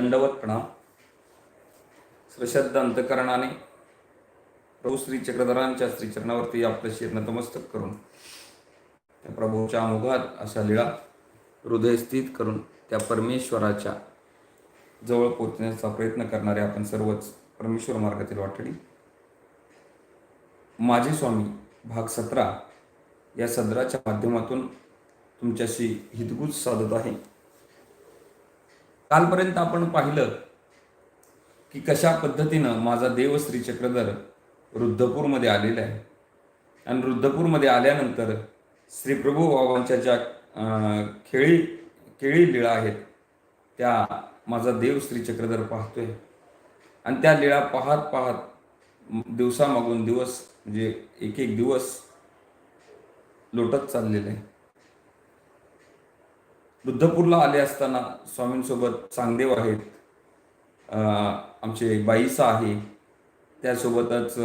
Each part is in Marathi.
दंडवत प्रणाम सश्रद्ध अंतकरणाने प्रभू श्री चक्रधरांच्या श्री चरणावरती आपलं शिर नतमस्तक करून त्या प्रभूच्या मुखात अशा लीळा हृदय स्थित करून त्या परमेश्वराच्या जवळ पोचण्याचा प्रयत्न करणारे आपण सर्वच परमेश्वर मार्गातील वाटडी. माझे स्वामी भाग सतरा या सदराच्या माध्यमातून तुमच्याशी हितगुज साधत आहे. कालपर्यंत आपण पाहिलं की कशा पद्धतीनं माझा देव श्री चक्रधर रुद्धपूरमध्ये आलेला आहे. आणि रुद्धपूरमध्ये आल्यानंतर श्री प्रभू बाबांच्या ज्या खेळी केळी लीळा आहेत त्या माझा देव श्री चक्रधर पाहतोय. आणि त्या लीळा पाहत पाहत दिवसामागून दिवस म्हणजे एक एक दिवस लोटत चाललेले. आहे बुद्धपूरला आले असताना स्वामींसोबत चांगदेव आहेत. आमचे बाईसा आहे. त्यासोबतच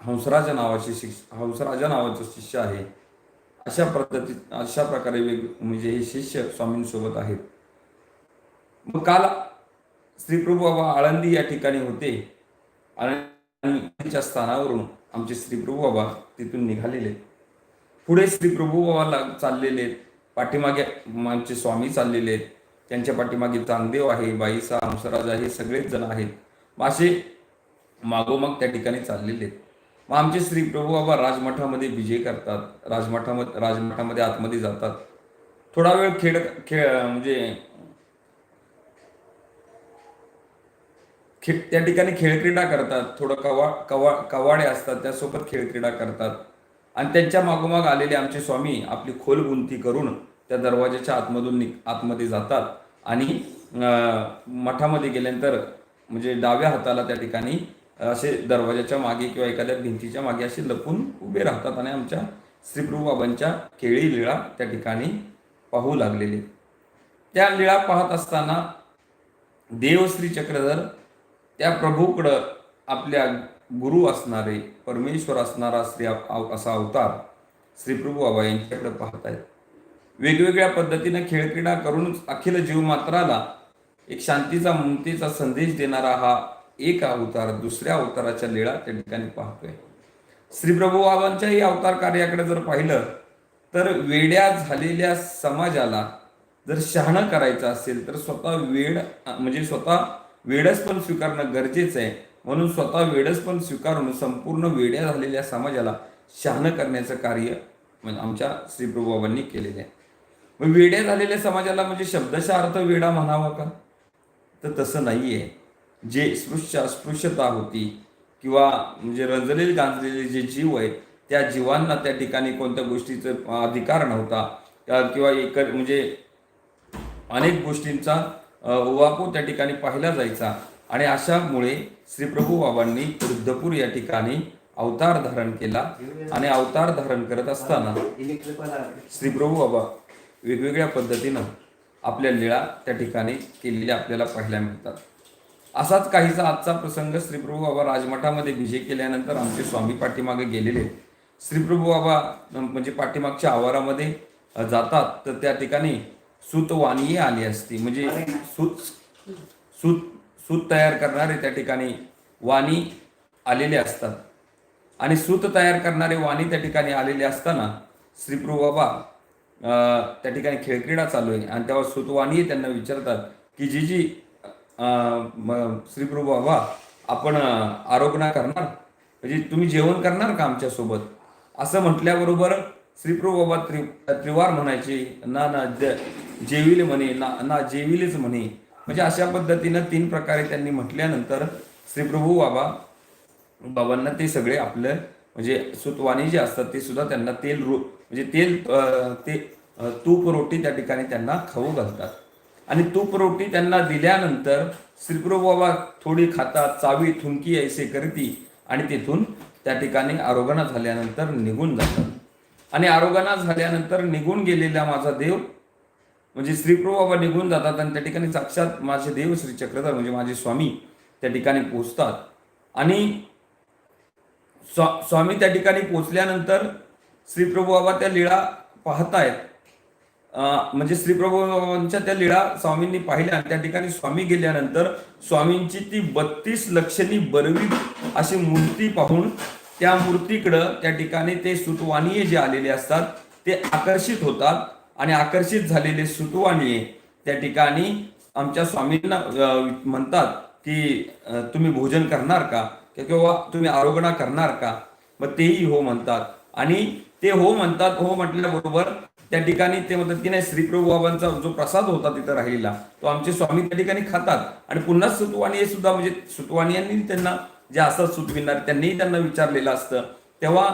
हंसराजा नावाचे शिक्ष हंसराजा नावाचं शिष्य आहे. अशा पद्धती अशा प्रकारे वेग म्हणजे हे शिष्य स्वामींसोबत आहेत. मग काल श्रीप्रभू बाबा आळंदी या ठिकाणी होते. आळंदीच्या स्थानावरून आमचे श्रीप्रभू बाबा तिथून निघालेले. पुढे श्रीप्रभू बाबाला चाललेले आहेत. पाठीमागे आमचे स्वामी चाललेले आहेत. त्यांच्या पाठीमागे चांगदेव आहे बाईसा हंसराज आहे सगळेच जण आहेत. मासे मागोमाग त्या ठिकाणी चाललेले आहेत. मग आमचे श्री प्रभू बाबा राजमठामध्ये विजय करतात. राजमठामध्ये राजमठामध्ये आतमध्ये जातात. थोडा वेळ खेळ खेळ म्हणजे खे त्या ठिकाणी खेळक्रीडा करतात. थोडं कवा कवा कवाडे असतात त्यासोबत खेळक्रीडा करतात. आणि त्यांच्या मागोमाग आलेले आमचे स्वामी आपली खोल गुंती करून त्या दरवाजाच्या आतमधून नि आतमध्ये जातात. आणि मठामध्ये गेल्यानंतर म्हणजे डाव्या हाताला त्या ठिकाणी असे दरवाजाच्या मागे किंवा एखाद्या भिंतीच्या मागे असे लपून उभे राहतात आणि आमच्या श्रीप्रभू बाबांच्या केळी लीळा त्या ठिकाणी पाहू लागलेले. त्या लीळा पाहत असताना देव श्री चक्रधर त्या प्रभूकडं आपल्या गुरु असणारे परमेश्वर असणारा श्री अव- असा अवतार श्री प्रभू बाबा यांच्याकडे पाहत आहेत. वेगवेगळ्या पद्धतीने खेळक्रीडा करूनच अखिल जीवमात्राला एक शांतीचा मुक्तीचा संदेश देणारा हा एक अवतार दुसऱ्या अवताराच्या लीळा त्या ठिकाणी पाहतोय. श्री प्रभू बाबांच्याही अवतार कार्याकडे जर पाहिलं तर वेड्या झालेल्या समाजाला जर शहाणं करायचं असेल तर स्वतः वेड म्हणजे स्वतः वेडच पण स्वीकारणं गरजेचं आहे. म्हणून स्वतः वेडच पण स्वीकारून संपूर्ण वेड्या झालेल्या समाजाला शहाणं करण्याचं कार्य म्हणजे आमच्या श्रीप्रभूबाबांनी केलेले बाबांनी आहे. मग वेड्या झालेल्या समाजाला म्हणजे शब्दशः अर्थ वेडा म्हणावा का? तर तसं नाही आहे जे स्पृश्य अस्पृश्यता होती किंवा म्हणजे रंजलेले गांजलेले जे जीव आहेत त्या जीवांना त्या ठिकाणी कोणत्या गोष्टीचा अधिकार नव्हता किंवा एक म्हणजे अनेक गोष्टींचा अ, त्या ठिकाणी पाहिला जायचा. आणि अशामुळे श्री प्रभू बाबांनी रुद्धपूर या ठिकाणी अवतार धारण केला आणि अवतार धारण करत असताना श्री प्रभू बाबा वेगवेगळ्या पद्धतीनं आपल्या लीळा त्या ठिकाणी केलेल्या आपल्याला पाहायला मिळतात. असाच काहीसा आजचा प्रसंग श्री प्रभू बाबा राजमठामध्ये विजय केल्यानंतर आमचे स्वामी पाठीमागे गेलेले. आहेत. श्री प्रभू बाबा म्हणजे पाठीमागच्या आवारामध्ये जातात तर त्या ठिकाणी सूतवाणी आली असती. म्हणजे सूत सूत सूत तयार करणारे त्या ठिकाणी वाणी आलेले असतात. आणि सूत तयार करणारे वाणी त्या ठिकाणी आलेले असताना श्रीप्रू बाबा त्या ठिकाणी खेळक्रीडा चालू आहे. आणि तेव्हा सुतवाणी त्यांना विचारतात की जी जी श्रीप्रू बाबा आपण आरोपणा करणार? म्हणजे तुम्ही जेवण करणार का आमच्यासोबत असं म्हटल्याबरोबर श्रीप्रू बाबा त्रि त्रिवार म्हणायचे ना ना ज- जेविल म्हणे ना ना जेविलेच म्हणे. म्हणजे अशा पद्धतीनं तीन प्रकारे त्यांनी म्हटल्यानंतर श्री प्रभू बाबा बाबांना ते सगळे आपलं म्हणजे सुतवाणी जे असतात ते सुद्धा त्यांना तेल रो म्हणजे तेल ते तूप रोटी त्या ठिकाणी त्यांना खाऊ घालतात. आणि तूप रोटी त्यांना दिल्यानंतर श्रीप्रभू बाबा थोडी खातात चावी थुंकी ऐसे करती आणि तिथून त्या ठिकाणी आरोगणा झाल्यानंतर निघून जातात. आणि आरोगणा झाल्यानंतर निघून गेलेला माझा देव म्हणजे श्रीप्रभू बाबा निघून जातात आणि त्या ठिकाणी साक्षात माझे देव श्री चक्रधर म्हणजे माझे स्वामी त्या ठिकाणी पोचतात आणि स्वा स्वामी त्या ठिकाणी पोचल्यानंतर श्रीप्रभू बाबा त्या लीळा पाहतायत. म्हणजे श्रीप्रभू बाबांच्या त्या लीळा स्वामींनी पाहिल्या आणि त्या ठिकाणी स्वामी गेल्यानंतर स्वामींची ती बत्तीस लक्षणी बरवी अशी मूर्ती पाहून त्या मूर्तीकडं त्या ठिकाणी ते सुतवानीय जे आलेले असतात ते आकर्षित होतात. आणि आकर्षित झालेले सुतवाणी त्या ठिकाणी आमच्या स्वामींना म्हणतात की तुम्ही भोजन करणार का? किंवा तुम्ही आरोग्य करणार का? मग तेही हो म्हणतात. आणि ते हो म्हणतात हो म्हटल्याबरोबर त्या ठिकाणी ते म्हणतात की नाही श्रीप्रभू बाबांचा जो प्रसाद होता तिथं राहिलेला तो आमचे स्वामी त्या ठिकाणी खातात. आणि पुन्हा सुतवाणी हे सुद्धा म्हणजे सुतवाणी यांनी त्यांना जे असतात सुतविणार त्यांनीही त्यांना विचारलेलं असतं. तेव्हा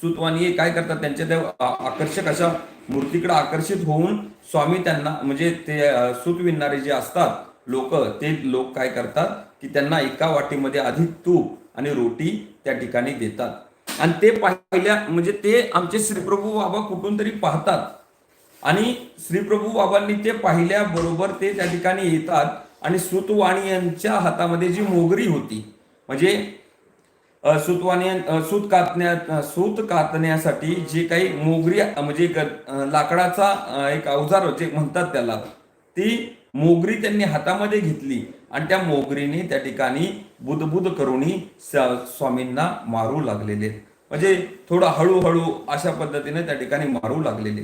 सुतवाणी काय करतात त्यांच्या त्या आकर्षक अशा मूर्तीकडे आकर्षित होऊन स्वामी त्यांना म्हणजे ते सुत सूत विणणारे जे असतात लोक ते लोक काय करतात की त्यांना एका वाटीमध्ये आधी तूप आणि रोटी त्या ठिकाणी देतात. आणि ते पाहिल्या म्हणजे ते आमचे श्रीप्रभू बाबा कुठून तरी पाहतात. आणि श्रीप्रभू बाबांनी ते पाहिल्याबरोबर ते त्या ठिकाणी येतात. आणि सुतवाणी यांच्या हातामध्ये जी मोगरी होती म्हणजे अ, सूत कातण्या सूत कातण्यासाठी जे काही मोगरी म्हणजे लाकडाचा एक अवजार जे म्हणतात त्याला ती मोगरी त्यांनी हातामध्ये घेतली आणि त्या मोगरीने त्या ठिकाणी बुदबुद करूनही स्वामींना मारू लागलेले. म्हणजे थोडं हळूहळू अशा पद्धतीने त्या ठिकाणी मारू लागलेले.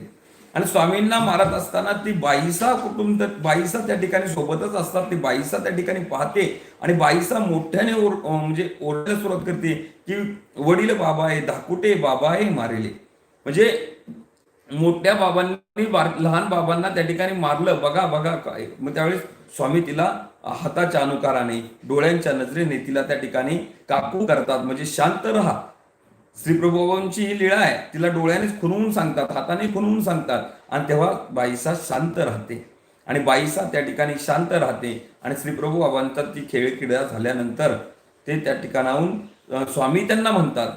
आणि स्वामींना मारत असताना ती बाईसा कुटुंब बाईसा त्या ठिकाणी सोबतच असतात ती बाईसा त्या ठिकाणी पाहते आणि बाईसा मोठ्याने ओर म्हणजे ओरडायला सुरुवात करते की वडील बाबा आहे धाकुटे बाबा आहे मारेले. म्हणजे मोठ्या बाबांनी लहान बाबांना त्या ठिकाणी मारलं बघा बघा काय. मग त्यावेळेस स्वामी तिला हाताच्या अनुकाराने डोळ्यांच्या नजरेने तिला त्या ठिकाणी काकू करतात म्हणजे शांत राहा. श्रीप्रभूंची ही लीळा आहे तिला डोळ्यानेच खुनवून सांगतात हाताने खुनवून सांगतात. आणि तेव्हा बाईसा शांत राहते. आणि बाईसा त्या ठिकाणी शांत राहते. आणि श्रीप्रभू बाबांचा ती खेळ क्रीडा झाल्यानंतर ते त्या ठिकाणाहून स्वामी त्यांना म्हणतात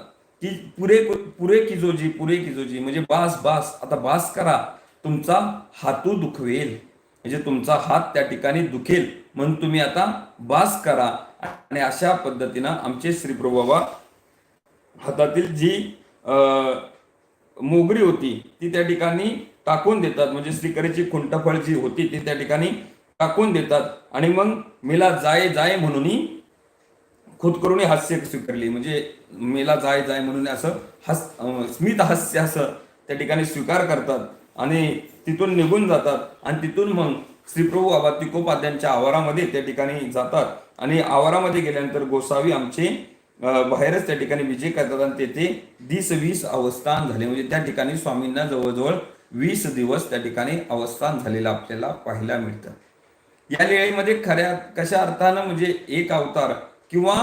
की पुरे पुरे किजोजी पुरे किजोजी म्हणजे बास बास आता बास करा. तुमचा हातू दुखवेल. म्हणजे तुमचा हात त्या ठिकाणी दुखेल. म्हणून तुम्ही आता बास करा. आणि अशा पद्धतीनं आमचे श्रीप्रभू बाबा हातातील जी मोगरी होती ती त्या ठिकाणी टाकून देतात. म्हणजे श्रीकरेची खुंटफळ जी होती ती त्या ठिकाणी टाकून देतात. आणि मग मेला जाय जाय म्हणून खुद करून हास्य स्वीकारली. म्हणजे मेला जाय जाय म्हणून असं हस स्मित हास्य असं त्या ठिकाणी स्वीकार करतात. आणि तिथून निघून जातात. आणि तिथून मग श्रीप्रभू बाबा तिकोपाध्यांच्या आवारामध्ये त्या ठिकाणी जातात. आणि आवारामध्ये गेल्यानंतर गोसावी आमचे बाहेरच त्या ठिकाणी विजय करतात आणि तेथे दिस वीस अवस्थान झाले. म्हणजे त्या ठिकाणी स्वामींना जवळजवळ वीस दिवस त्या ठिकाणी अवस्थान झालेलं आपल्याला पाहायला मिळतं. या लेळीमध्ये खऱ्या कशा अर्थानं म्हणजे एक अवतार किंवा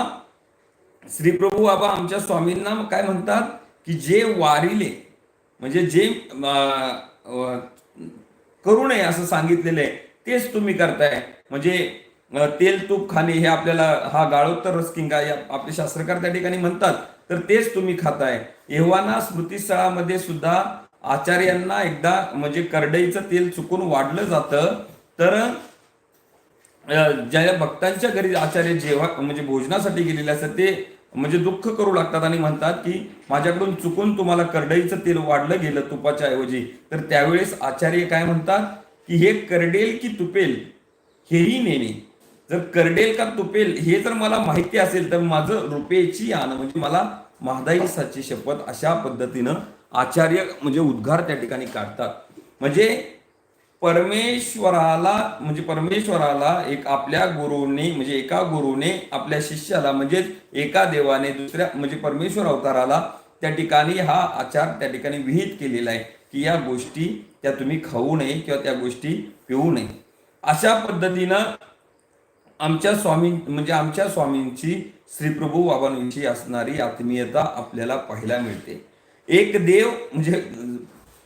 श्रीप्रभू बाबा आमच्या स्वामींना काय म्हणतात? की जे वारिले म्हणजे जे करू नये असं सांगितलेलं आहे तेच तुम्ही करताय. म्हणजे तेल तूप खाणे हे आपल्याला हा गाळोत्तर रसकिंगा या आपले शास्त्रकार त्या ठिकाणी म्हणतात तर तेच तुम्ही खाताय. एव्हाना स्मृतीस्थळामध्ये सुद्धा आचार्यांना एकदा म्हणजे करडईचं तेल चुकून वाढलं जातं. तर ज्या भक्तांच्या घरी आचार्य जेव्हा म्हणजे भोजनासाठी गेलेले असतात ते म्हणजे दुःख करू लागतात आणि म्हणतात की माझ्याकडून चुकून तुम्हाला करडईचं तेल वाढलं गेलं तुपाच्या ऐवजी. तर त्यावेळेस आचार्य काय म्हणतात की हे करडेल की तुपेल हेही नेणे. जर करडेल का तुपेल हे जर मला माहिती असेल तर माझं रुपयेची आण म्हणजे मला महादाईसाची शपथ अशा पद्धतीनं आचार्य म्हणजे उद्गार त्या ठिकाणी काढतात. म्हणजे परमेश्वराला म्हणजे परमेश्वराला एक आपल्या गुरुने म्हणजे एका गुरुने आपल्या शिष्याला म्हणजेच एका देवाने दुसऱ्या म्हणजे परमेश्वर अवताराला त्या ठिकाणी हा आचार त्या ठिकाणी विहित केलेला आहे की या गोष्टी त्या तुम्ही खाऊ नये किंवा त्या गोष्टी पिऊ नये. अशा पद्धतीनं आमच्या स्वामी म्हणजे आमच्या स्वामींची श्रीप्रभू बाबांविषयी असणारी आत्मीयता आपल्याला पाहायला मिळते. एक देव म्हणजे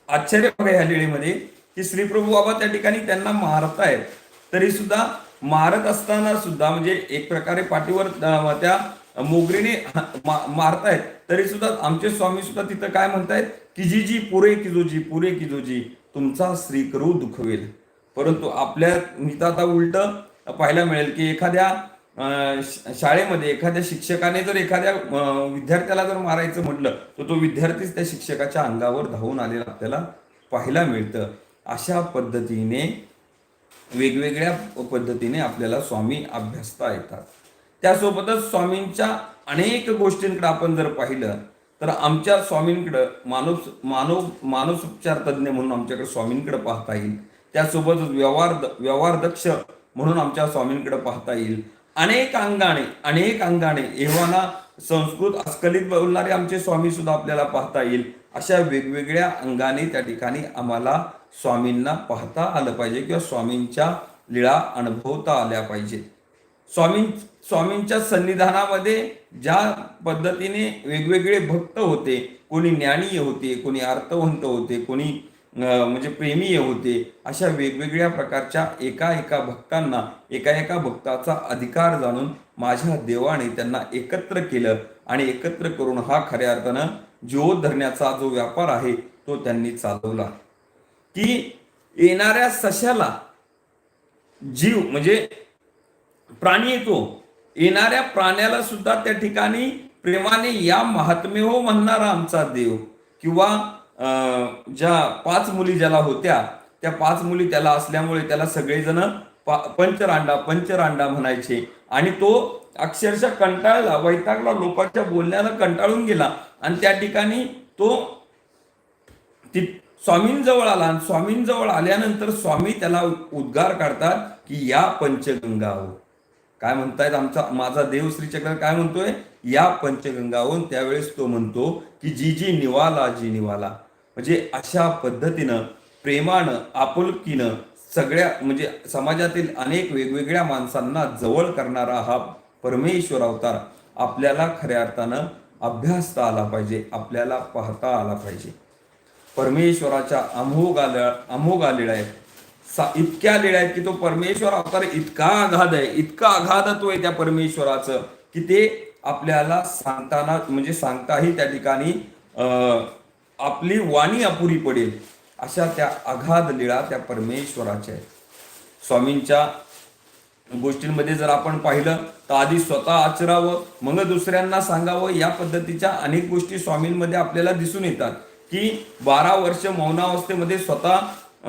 आश्चर्य बघा ह्या लेळीमध्ये की श्रीप्रभू बाबा त्या ठिकाणी त्यांना मारतायत तरी सुद्धा मारत असताना सुद्धा म्हणजे एक प्रकारे पाठीवर त्या मोगरीने मारतायत तरी सुद्धा आमचे स्वामी सुद्धा तिथं काय म्हणतायत? की जी जी पुरे किजोजी पुरे किजोजी तुमचा श्रीकरू दुखवेल. परंतु आपल्या इथं आता उलट पाहायला मिळेल की एखाद्या शाळेमध्ये एखाद्या शिक्षकाने जर एखाद्या विद्यार्थ्याला जर मारायचं म्हटलं तर तो विद्यार्थीच त्या शिक्षकाच्या अंगावर धावून आलेला आपल्याला पाहायला मिळतं. अशा पद्धतीने वेगवेगळ्या पद्धतीने आपल्याला स्वामी अभ्यासता येतात. त्यासोबतच स्वामींच्या अनेक गोष्टींकडे आपण जर पाहिलं तर आमच्या स्वामींकडं मानव मानव मानसोपचार तज्ज्ञ म्हणून आमच्याकडे स्वामींकडे पाहता येईल. त्यासोबतच व्यवहार व्यवहारदक्ष म्हणून आमच्या स्वामींकडे पाहता येईल. अनेक अंगाने अनेक अंगाने एव्हाना संस्कृत अस्खलित बोलणारे आमचे स्वामी सुद्धा आपल्याला पाहता येईल. अशा वेगवेगळ्या अंगाने त्या ठिकाणी आम्हाला स्वामींना पाहता आलं पाहिजे किंवा स्वामींच्या लीळा अनुभवता आल्या पाहिजेत स्वामी स्वामींच्या सन्निधानामध्ये ज्या पद्धतीने वेगवेगळे भक्त होते कोणी ज्ञानीय होते कोणी अर्थवंत होते कोणी म्हणजे प्रेमीय होते. अशा वेगवेगळ्या प्रकारच्या एका एका भक्तांना एका एका भक्ताचा अधिकार जाणून माझ्या देवाने त्यांना एकत्र केलं आणि एकत्र करून हा खऱ्या अर्थानं जीव धरण्याचा जो व्यापार आहे तो त्यांनी चालवला. की येणाऱ्या सशाला जीव म्हणजे प्राणी येतो. येणाऱ्या प्राण्याला सुद्धा त्या ठिकाणी प्रेमाने या महात्मे हो म्हणणारा आमचा देव किंवा ज्या पाच मुली ज्याला होत्या त्या पाच मुली त्याला असल्यामुळे त्याला सगळेजण पंचरांडा पंचरांडा म्हणायचे. आणि तो अक्षरशः कंटाळला वैतागला लोकांच्या बोलण्याला कंटाळून गेला. आणि त्या ठिकाणी तो ती स्वामींजवळ आला. आणि स्वामींजवळ आल्यानंतर स्वामी त्याला उद्गार काढतात की या पंचगंगावर हो. काय म्हणतायत आमचा माझा देव श्रीचक्र काय म्हणतोय? या पंचगंगाहून हो. त्यावेळेस तो म्हणतो की जी जी निवाला जी निवाला. म्हणजे अशा पद्धतीनं प्रेमानं आपुलकीनं सगळ्या म्हणजे समाजातील अनेक वेगवेगळ्या माणसांना जवळ करणारा हा परमेश्वर अवतार आपल्याला खऱ्या अर्थानं अभ्यासता आला पाहिजे आपल्याला पाहता आला पाहिजे. परमेश्वराच्या अमोघ आल्या अमोघ आलेला आहे. सा इतक्या लिळ्या आहेत की तो परमेश्वर अवतार इतका आघात आहे इतका आघातत्व आहे त्या परमेश्वराचं की ते आपल्याला सांगताना म्हणजे सांगताही त्या ठिकाणी आपली वाणी अपुरी पडेल अशा त्या अगाध लीळा त्या परमेश्वराच्या आहेत. स्वामींच्या गोष्टींमध्ये जर आपण पाहिलं तर आधी स्वतः आचरावं मग दुसऱ्यांना सांगावं या पद्धतीच्या अनेक गोष्टी स्वामींमध्ये आपल्याला दिसून येतात. की बारा वर्ष मौनावस्थेमध्ये स्वतः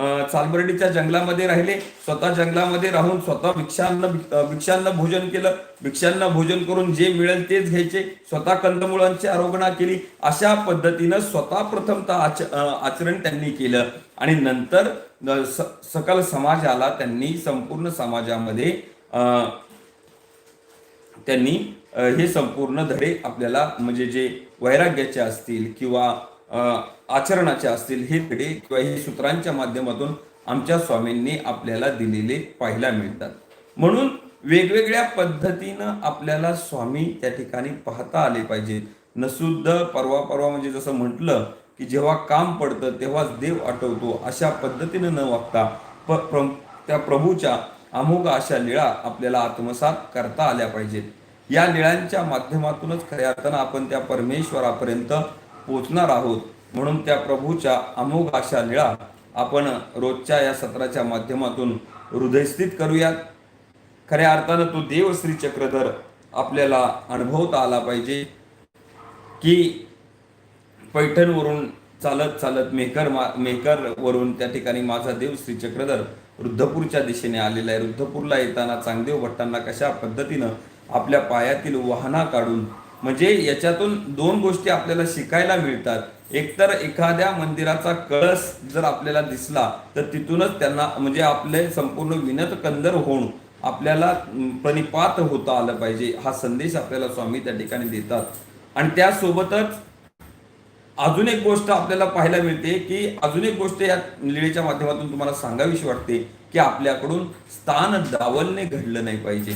चालबर्डीच्या जंगलामध्ये राहिले स्वतः जंगलामध्ये राहून स्वतः भिक्षांना भिक्षांना भोजन केलं. भिक्षांना भोजन करून जे मिळेल तेच घ्यायचे. स्वतः कंदमुळांची आरोपणा केली. अशा पद्धतीनं स्वतः प्रथमतः आच आचरण त्यांनी केलं. आणि नंतर स- सकल समाजाला त्यांनी संपूर्ण समाजामध्ये अं, त्यांनी हे संपूर्ण धडे आपल्याला म्हणजे जे वैराग्याचे असतील किंवा आचरणाचे असतील हे धडे किंवा हे सूत्रांच्या माध्यमातून आमच्या स्वामींनी आपल्याला दिलेले पाहायला मिळतात. म्हणून वेगवेगळ्या पद्धतीनं आपल्याला स्वामी त्या ठिकाणी पाहता आले पाहिजे. नसुद्ध परवा परवा म्हणजे जसं म्हटलं की जेव्हा काम पडतं तेव्हाच देव आठवतो अशा पद्धतीनं न वागता प प्र- त्या प्रभूच्या अमोघ अशा लिळा आपल्याला आत्मसात करता आल्या पाहिजेत. या लिळांच्या माध्यमातूनच खऱ्या अर्थानं आपण त्या परमेश्वरापर्यंत पोचणार आहोत. म्हणून त्या प्रभूच्या अमोघ अशा लीळा आपण रोजच्या या सत्राच्या माध्यमातून हृदयस्थित करूयात. खऱ्या अर्थानं तो देव श्री चक्रधर आपल्याला अनुभवता आला पाहिजे. की पैठणवरून चालत चालत मेहकर मा मेहकरवरून त्या ठिकाणी माझा देव श्री चक्रधर रुद्धपूरच्या दिशेने आलेला आहे. रुद्धपूरला येताना चांगदेव भट्टांना कशा पद्धतीनं आपल्या पायातील वाहना काढून म्हणजे याच्यातून दोन गोष्टी आपल्याला शिकायला मिळतात. एकतर एखाद्या मंदिराचा कळस जर आपल्याला दिसला तर तिथूनच त्यांना म्हणजे आपले संपूर्ण विनत कंदर होऊन आपल्याला प्रणिपात होता आलं पाहिजे. हा संदेश आपल्याला स्वामी त्या ठिकाणी देतात. आणि त्यासोबतच अजून एक गोष्ट आपल्याला पाहायला मिळते की अजून एक गोष्ट या लिळेच्या माध्यमातून तुम्हाला सांगावीशी वाटते की आपल्याकडून स्थान दावलने घडलं नाही पाहिजे.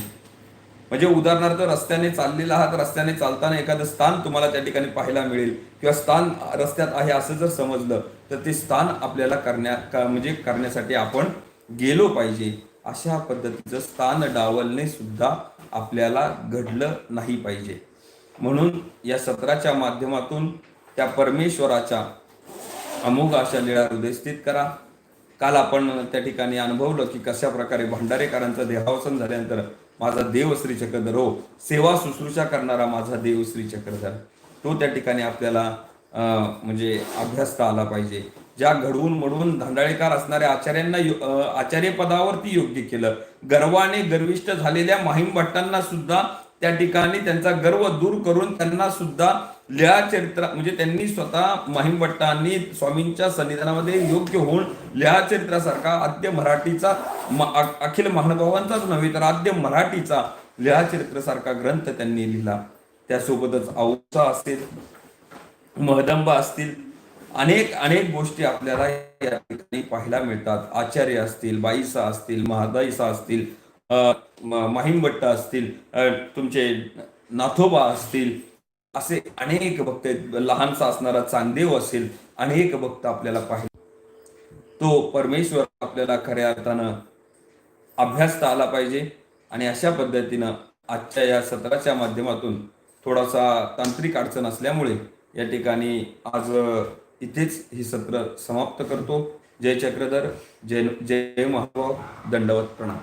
म्हणजे उदाहरणार्थ रस्त्याने चाललेला आहात रस्त्याने चालताना एखादं स्थान तुम्हाला त्या ठिकाणी पाहायला मिळेल. किंवा स्थान रस्त्यात आहे असं जर समजलं तर ते स्थान आपल्याला करण्या का- म्हणजे करण्यासाठी आपण गेलो पाहिजे. अशा पद्धतीचं स्थान डावलणे सुद्धा आपल्याला घडलं नाही पाहिजे. म्हणून या सत्राच्या माध्यमातून त्या परमेश्वराच्या अमोघ अशा लिळा हृदयस्थित करा. काल आपण त्या ठिकाणी अनुभवलं की कशा प्रकारे भंडारेकरांचं देहावसन झाल्यानंतर माझा देव श्री चक्रधर हो. सेवा शुश्रूषा करणारा माझा देव श्री चक्रधर. तो त्या ठिकाणी आपल्याला अं, म्हणजे अभ्यासता आला पाहिजे. ज्या घडवून मडवून धांडाळेकार असणाऱ्या आचार्यांना आचार्य पदावरती योग्य केलं. गर्वाने गर्विष्ट झालेल्या माहीम भट्टांना सुद्धा त्या ठिकाणी त्यांचा गर्व दूर करून त्यांना सुद्धा लिळा चरित्र म्हणजे त्यांनी स्वतः महिमभट्टांनी स्वामींच्या सन्निधानामध्ये योग्य होऊन लिळा चरित्रासारखा आद्य मराठीचा अखिल महानुभावांचाच नव्हे तर आद्य मराठीचा लिहा चरित्रासारखा ग्रंथ त्यांनी लिहिला. त्यासोबतच औसा असेल महदंब असतील अनेक अनेक गोष्टी आपल्याला या ठिकाणी पाहायला मिळतात. आचार्य असतील बाईसा असतील महादाईसा असतील माहीमभट्ट असतील तुमचे नाथोबा असतील असे अनेक भक्त आहेत. लहानसा असणारा चांदेव असेल अनेक भक्त आपल्याला पाहिजे. तो परमेश्वर आपल्याला खऱ्या अर्थानं अभ्यासता आला पाहिजे आणि अशा पद्धतीनं आजच्या या सत्राच्या माध्यमातून थोडासा तांत्रिक अडचण असल्यामुळे या ठिकाणी आज इथेच ही सत्र समाप्त करतो. जय चक्रधर जय जय महाभाव दंडवत प्रणाम.